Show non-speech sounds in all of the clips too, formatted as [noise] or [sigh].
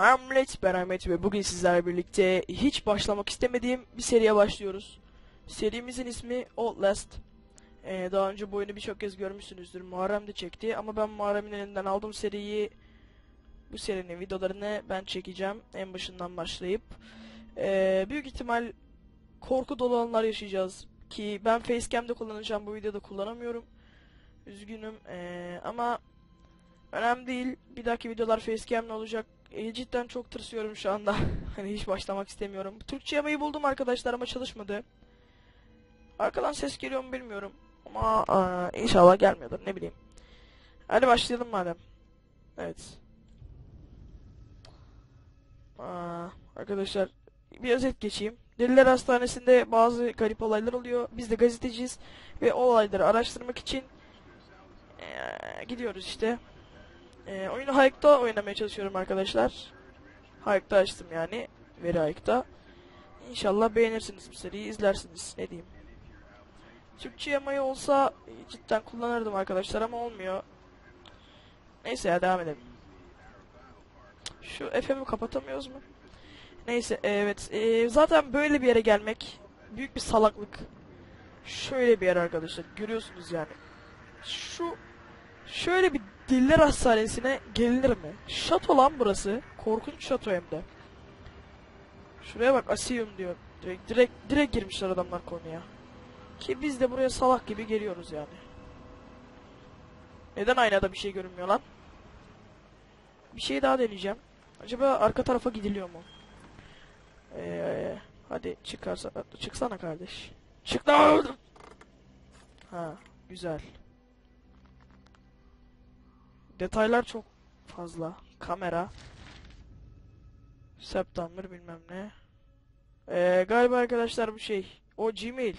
Ben Millet, ben Ahmet ve bugün sizlerle birlikte hiç başlamak istemediğim bir seriye başlıyoruz. Serimizin ismi Outlast. Ee, daha önce bu oyunu birçok kez görmüşsünüzdür. Muharrem de çekti ama ben Muharrem'in elinden aldığım seriyi bu serinin videolarını ben çekeceğim en başından başlayıp. Ee, büyük ihtimal korku dolu anlar yaşayacağız ki ben facecam'de kullanacağım bu videoda kullanamıyorum. Üzgünüm ee, ama önemli değil. Bir dahaki videolar facecam'le olacak. E, cidden çok tırsıyorum şu anda. [laughs] hani hiç başlamak istemiyorum. Türkçe yamayı buldum arkadaşlar ama çalışmadı. Arkadan ses geliyor mu bilmiyorum. Ama aa, inşallah gelmiyordur ne bileyim. Hadi başlayalım madem. Evet. Aa, arkadaşlar bir özet geçeyim. Deliler Hastanesi'nde bazı garip olaylar oluyor. Biz de gazeteciyiz ve olayları araştırmak için eee, gidiyoruz işte. Eee oyunu Hayek'ta oynamaya çalışıyorum arkadaşlar. Hayek'ta açtım yani. Veri Hayek'ta. İnşallah beğenirsiniz bu seriyi, izlersiniz. Ne diyeyim. Türkçe yamayı olsa e, cidden kullanırdım arkadaşlar ama olmuyor. Neyse ya devam edelim. Şu FM'i kapatamıyoruz mu? Neyse evet. e, zaten böyle bir yere gelmek büyük bir salaklık. Şöyle bir yer arkadaşlar. Görüyorsunuz yani. Şu şöyle bir diller hastanesine gelinir mi? Şato lan burası. Korkunç şato hem de. Şuraya bak Asiyum diyor. Direkt, direkt, direkt girmişler adamlar konuya. Ki biz de buraya salak gibi geliyoruz yani. Neden aynada bir şey görünmüyor lan? Bir şey daha deneyeceğim. Acaba arka tarafa gidiliyor mu? Ee, hadi çıkarsa çıksana kardeş. Çık lan! Ha, güzel. Detaylar çok fazla. Kamera. September bilmem ne. Ee, galiba arkadaşlar bu şey. O Gmail.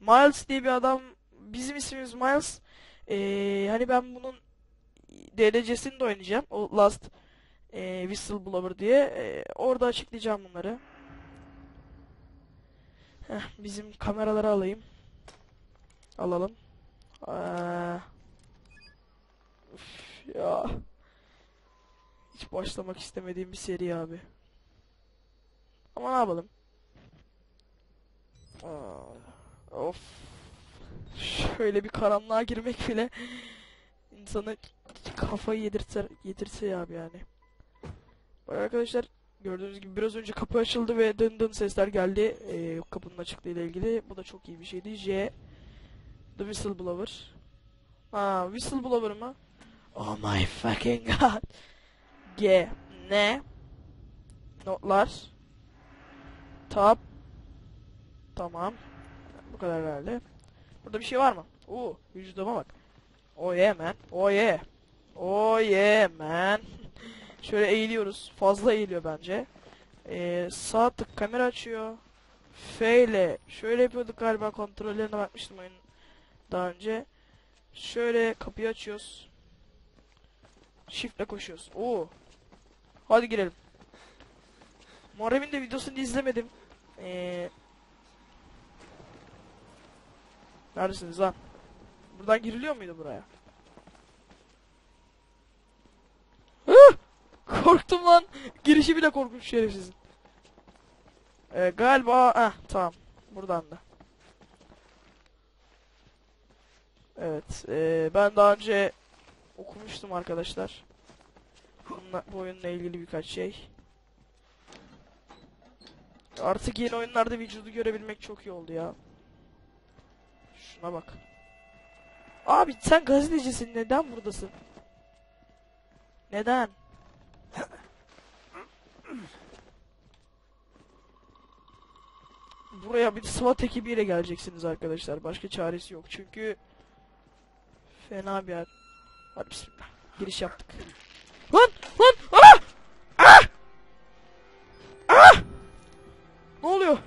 Miles diye bir adam. Bizim ismimiz Miles. Ee, hani ben bunun DLC'sini de oynayacağım. O Last e, Whistleblower diye. E, orada açıklayacağım bunları. Heh, bizim kameraları alayım. Alalım. Üf ya. Hiç başlamak istemediğim bir seri abi. Ama ne yapalım? Aa, of. Şöyle bir karanlığa girmek bile insanı kafayı yedirse, yedirse abi yani. Bak arkadaşlar gördüğünüz gibi biraz önce kapı açıldı ve dın dın sesler geldi ee, kapının açıklığı ile ilgili. Bu da çok iyi bir şeydi. J The Whistleblower. Aa Whistleblower mı? Oh my fucking god. G ne? Notlar. Tab. Tamam. Bu kadar herhalde. Burada bir şey var mı? Oo, vücuduma bak. Oh yeah man. Oh yeah. Oh yeah man. [laughs] Şöyle eğiliyoruz. Fazla eğiliyor bence. Ee, sağ tık kamera açıyor. F ile şöyle yapıyorduk galiba kontrollerine bakmıştım oyunun daha önce. Şöyle kapıyı açıyoruz. Shift'le koşuyoruz. Oo. Hadi girelim. Muharrem'in de videosunu izlemedim. Ee... Neredesiniz lan? Buradan giriliyor muydu buraya? Korktum lan. Girişi bile korkunç şerefsizin. Ee, galiba... Heh tamam. Buradan da. Evet. ee, ben daha önce okumuştum arkadaşlar. Bununla, bu oyunla ilgili birkaç şey. Artık yeni oyunlarda vücudu görebilmek çok iyi oldu ya. Şuna bak. Abi sen gazetecisin neden buradasın? Neden? Buraya bir SWAT ekibiyle geleceksiniz arkadaşlar. Başka çaresi yok. Çünkü fena bir yer. Hadi bismillah. Giriş yaptık. Lan! Lan! Ah! Ah! Ah! Ne oluyor?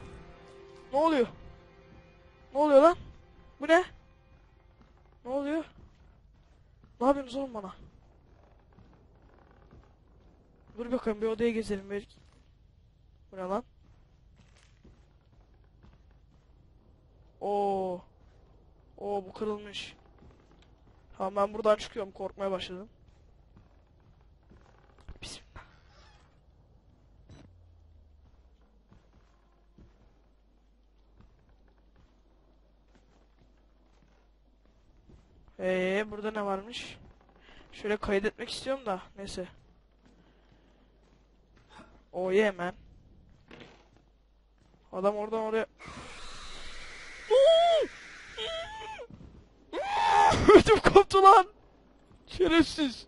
Ne oluyor? Ne oluyor lan? Bu ne? Ne oluyor? Ne yapıyorsunuz oğlum bana? Dur bakalım bir odaya gezelim belki. Bu ne lan? Oo. Oo bu kırılmış. Tamam ben buradan çıkıyorum. Korkmaya başladım. Bismillah. Eee burada ne varmış? Şöyle kaydetmek istiyorum da. Neyse. Oh, O'yu hemen. Adam oradan oraya... Ödüm koptu lan. Şerefsiz.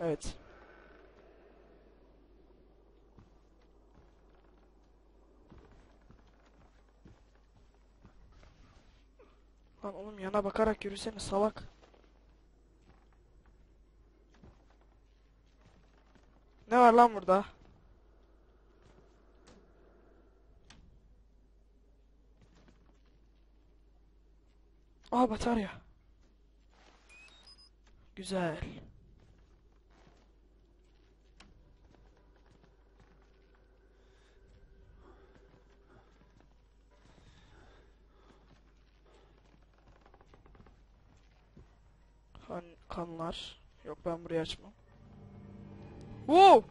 Evet. Lan oğlum yana bakarak yürüsene salak. Ne var lan burada? Aa batarya. Güzel. Kan, kanlar. Yok ben burayı açmam. Wow!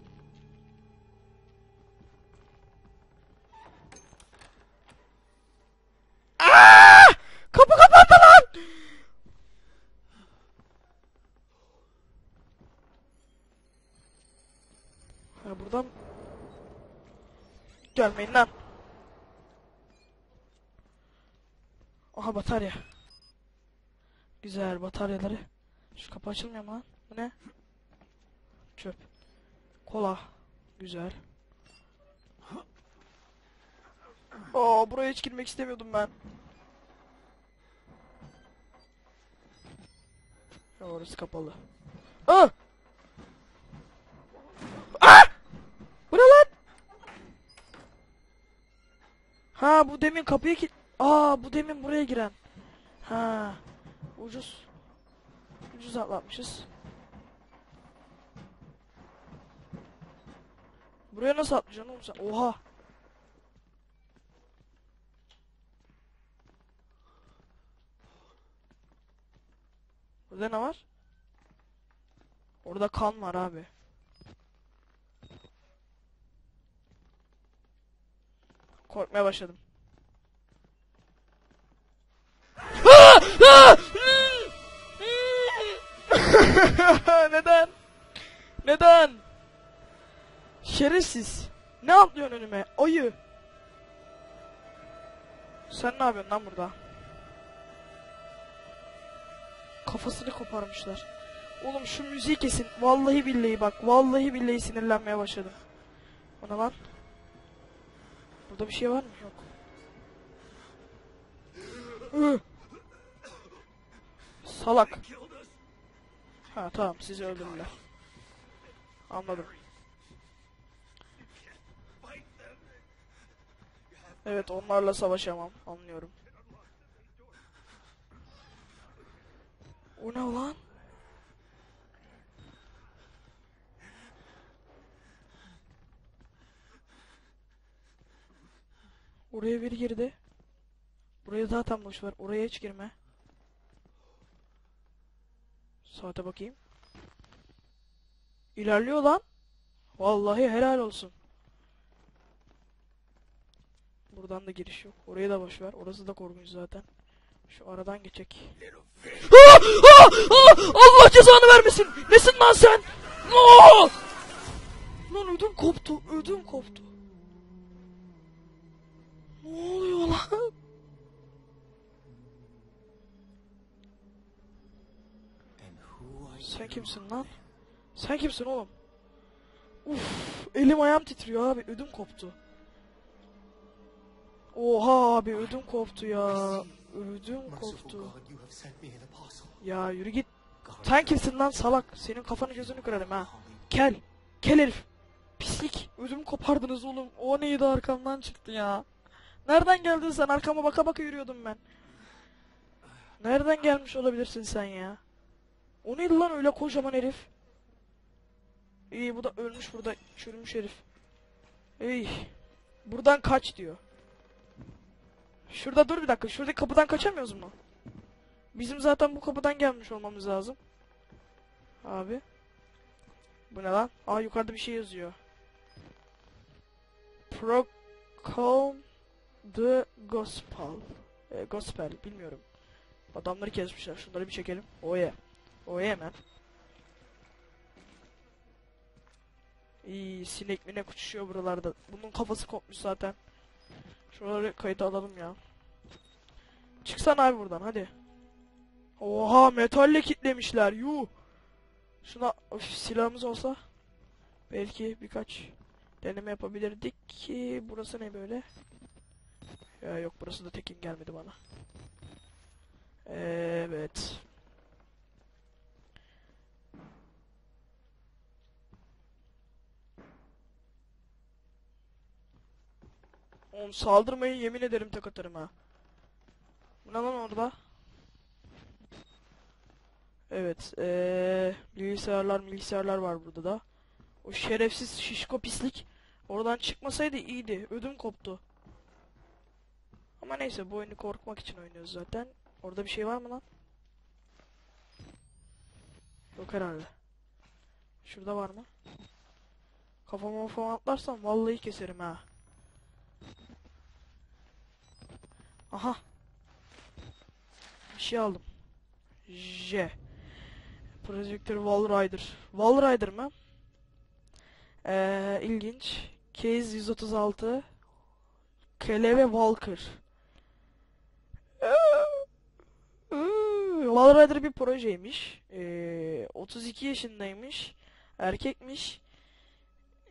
Aa! Kapı kapandı lan! Ha buradan gelmeyin lan. Aha batarya. Güzel bataryaları. Şu kapı açılmıyor mu lan? Bu ne? Çöp. Kola. Güzel. Aa buraya hiç girmek istemiyordum ben. Ya orası kapalı. Aa! Aa! Bu ne lan? Ha bu demin kapıyı ki... Aa bu demin buraya giren. Ha. Ucuz. Ucuz atlatmışız. Buraya nasıl atlayacaksın oğlum sen? Oha. Burada ne var? Orada kan var abi. Korkmaya başladım. [laughs] Neden? Neden? Şerefsiz. Ne atlıyorsun önüme? Ayı. Sen ne yapıyorsun lan burada? Kafasını koparmışlar. Oğlum şu müziği kesin. Vallahi billahi bak. Vallahi billahi sinirlenmeye başladım. O ne lan? Burada bir şey var mı? Yok. Salak. Ha tamam sizi öldürdüler. Anladım. Evet onlarla savaşamam. Anlıyorum. O ne lan? Oraya bir girdi. Buraya zaten boş ver. Oraya hiç girme. Saate bakayım. İlerliyor lan. Vallahi helal olsun. Buradan da giriş yok. Oraya da boş ver. Orası da korkunç zaten. Şu aradan geçecek. Aa! Aa! Aa! Allah cezanı vermesin. Nesin lan sen? Aa! Lan ödüm koptu. Ödüm koptu. Ne oluyor lan? Sen kimsin lan? Sen kimsin oğlum? Uf, elim ayağım titriyor abi. Ödüm koptu. Oha abi ödüm koptu ya. Ödüm koptu. Ya yürü git. Sen kimsin lan salak? Senin kafanı gözünü kırarım ha. Kel. Kel herif. Pislik. Ödüm kopardınız oğlum. O neydi arkamdan çıktı ya. Nereden geldin sen? Arkama baka baka yürüyordum ben. Nereden gelmiş olabilirsin sen ya? O neydi lan öyle kocaman herif? İyi bu da ölmüş burada. Çürümüş herif. İyi. Buradan kaç diyor. Şurada dur bir dakika. Şuradaki kapıdan kaçamıyoruz mu? Bizim zaten bu kapıdan gelmiş olmamız lazım. Abi. Bu ne lan? Aa yukarıda bir şey yazıyor. Proclaim the gospel. e, gospel bilmiyorum. Adamları kesmişler. Şunları bir çekelim. Oye. Oye hemen. İyi sinek minek uçuşuyor buralarda. Bunun kafası kopmuş zaten. Şuraları kayıta alalım ya. Çıksana abi buradan hadi. Oha metalle kitlemişler. Yuh. Şuna of, silahımız olsa belki birkaç deneme yapabilirdik ki burası ne böyle? Ya yok burası da tekin gelmedi bana. Evet. Oğlum saldırmayın yemin ederim tek atarım ha. Bu ne lan orada? Evet, eee bilgisayarlar bilgisayarlar var burada da. O şerefsiz şişko pislik oradan çıkmasaydı iyiydi. Ödüm koptu. Ama neyse bu oyunu korkmak için oynuyoruz zaten. Orada bir şey var mı lan? Yok herhalde. Şurada var mı? Kafama falan atlarsam vallahi keserim ha. Aha. Bir şey aldım. J. Projektör Wall Rider. Wall Rider mı? Ee, ilginç. Case 136. Kele Walker. Wall Rider bir projeymiş. Ee, 32 yaşındaymış. Erkekmiş.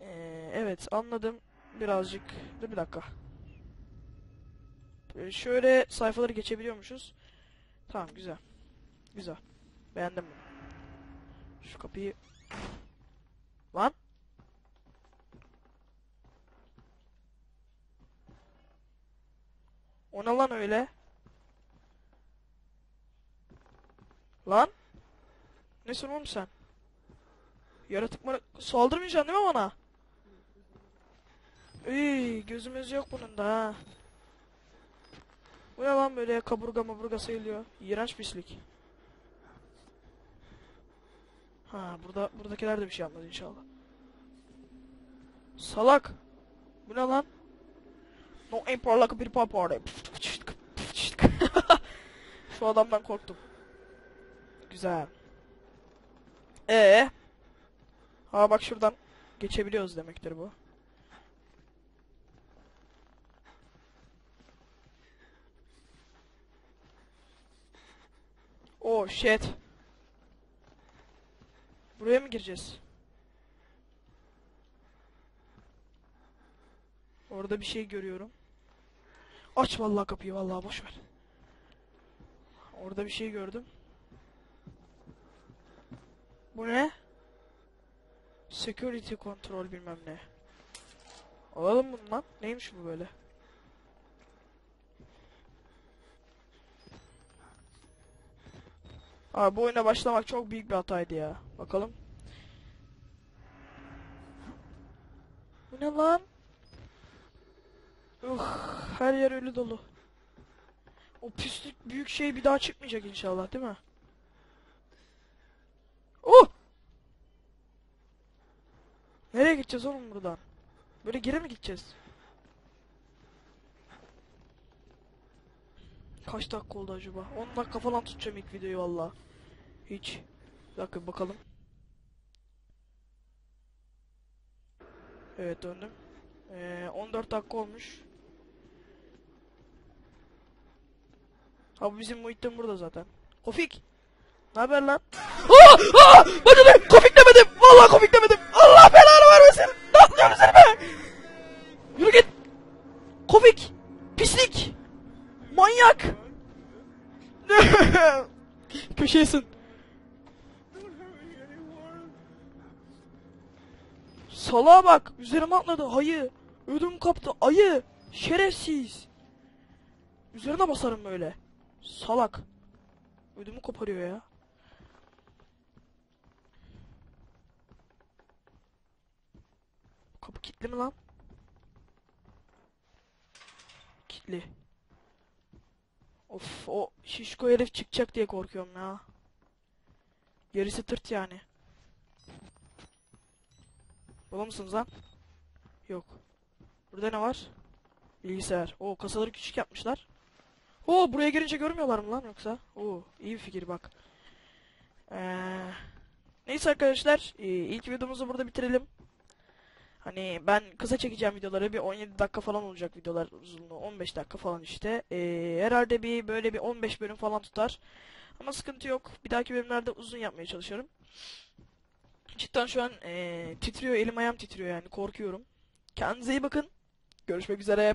Ee, evet anladım. Birazcık. Dur bir dakika. Ee, şöyle sayfaları geçebiliyormuşuz. Tamam güzel. Güzel. Beğendim bunu. Şu kapıyı... Lan! O ne lan öyle? Lan! Nesin oğlum sen? Yaratık mı? Saldırmayacaksın değil mi bana? Iy, gözümüz yok bunun da ha. Bu ne lan böyle kaburga maburga sayılıyor. İğrenç pislik. Ha burada buradakiler de bir şey yapmadı inşallah. Salak. Bu ne lan? No like a bir party. [laughs] Şu adamdan korktum. Güzel. Ee. Ha bak şuradan geçebiliyoruz demektir bu. Oh shit. Buraya mı gireceğiz? Orada bir şey görüyorum. Aç vallahi kapıyı vallahi boş ver. Orada bir şey gördüm. Bu ne? Security control bilmem ne. Alalım bunu lan. Neymiş bu böyle? Abi bu oyuna başlamak çok büyük bir hataydı ya. Bakalım. Bu ne lan? Uh, her yer ölü dolu. O pislik büyük şey bir daha çıkmayacak inşallah değil mi? Oh! Nereye gideceğiz oğlum buradan? Böyle geri mi gideceğiz? Kaç dakika oldu acaba? 10 dakika falan tutacağım ilk videoyu valla. Hiç. Bir dakika bakalım. Evet döndüm. Ee, 14 dakika olmuş. Ha bu bizim Muhittin burada zaten. Kofik! Ne haber lan? Aa! Aa! Bak. Üzerime atladı. Ayı. Ödüm kaptı. Ayı. Şerefsiz. Üzerine basarım böyle. Salak. Ödümü koparıyor ya. Kapı kilitli mi lan? Kilitli. Of o şişko herif çıkacak diye korkuyorum ya. Gerisi tırt yani. Burada mısınız lan? Yok. Burada ne var? Bilgisayar. O kasaları küçük yapmışlar. Oo buraya girince görmüyorlar mı lan yoksa? Oo iyi bir fikir bak. Ee, neyse arkadaşlar e, ilk videomuzu burada bitirelim. Hani ben kısa çekeceğim videoları bir 17 dakika falan olacak videolar uzunluğu 15 dakika falan işte. Ee, herhalde bir böyle bir 15 bölüm falan tutar. Ama sıkıntı yok. Bir dahaki bölümlerde uzun yapmaya çalışıyorum. Cidden şu an e, titriyor elim ayağım titriyor yani korkuyorum. Kendinize iyi bakın. Görüşmek üzere.